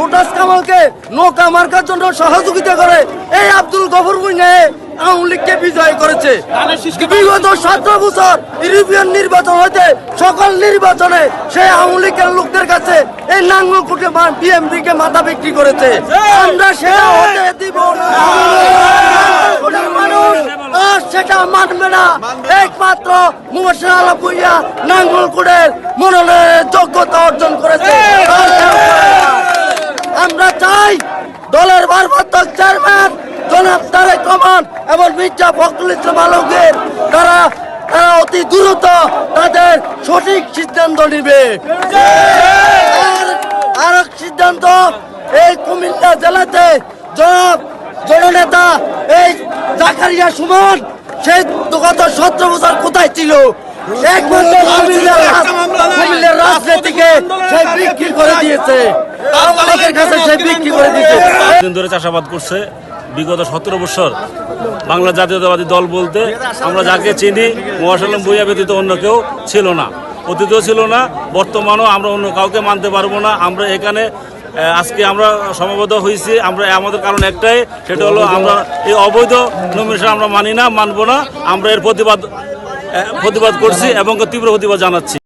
Lotus কামালকে নৌকা marker জন্য সহযোগিতা করে এই আব্দুল গফর বুইনে আওয়ামী লীগকে বিজয় করেছে। বিগত সতেরো বছর ইউরোপিয়ান নির্বাচন হইতে সকল নির্বাচনে সেই আওয়ামী লীগের লোকদের কাছে এই নাঙ্গলকুটে বিএমপি কে মাথা বিক্রি করেছে। আমরা সেটা হতে দিব না। মানুষ আর সেটা মানবে না। একমাত্র মুবাসির আলম ভুইয়া নাঙ্গলকুটের মনোনয়নের যোগ্যতা অর্জন করেছে আর কেউ পারে না। আমরা চাই দলের চেয়ারম্যান, জনাব তারেক রহমান এবং মির্জা ফখরুল ইসলাম আলমগীর, তারা তারা অতি দ্রুত তাদের সঠিক সিদ্ধান্ত নিবে। আর আরেক সিদ্ধান্ত এই কুমিল্লা জেলাতে জনাব, জননেতা এই জাকারিয়া সুমন সেই গত সতেরো বছর কোথায় ছিল? একমাত্র কুমিল্লার রাজ- কুমিল্লার রাজনীতিকে সে বিক্রি করে দিয়েছে। আমাদের কাছে সে বিক্রি করে দিয়েছে। দিন ধরে চাষাবাদ করছে। বিগত সতেরো বছর বাংলা জাতীয়তাবাদী দল বলতে আমরা যাকে চিনি মহাসাল্লাম বইয়া ব্যতীত অন্য কেউ ছিল না। অতীতেও ছিল না, বর্তমানেও আমরা অন্য কাউকে মানতে পারব না। আমরা এখানে আজকে আমরা সমাবেত হয়েছি। আমরা আমাদের কারণ একটাই, সেটা হলো আমরা এই অবৈধ নমিনেশন আমরা মানি না, মানবো না। আমরা এর প্রতিবাদ প্রতিবাদ করছি এবং তীব্র প্রতিবাদ জানাচ্ছি।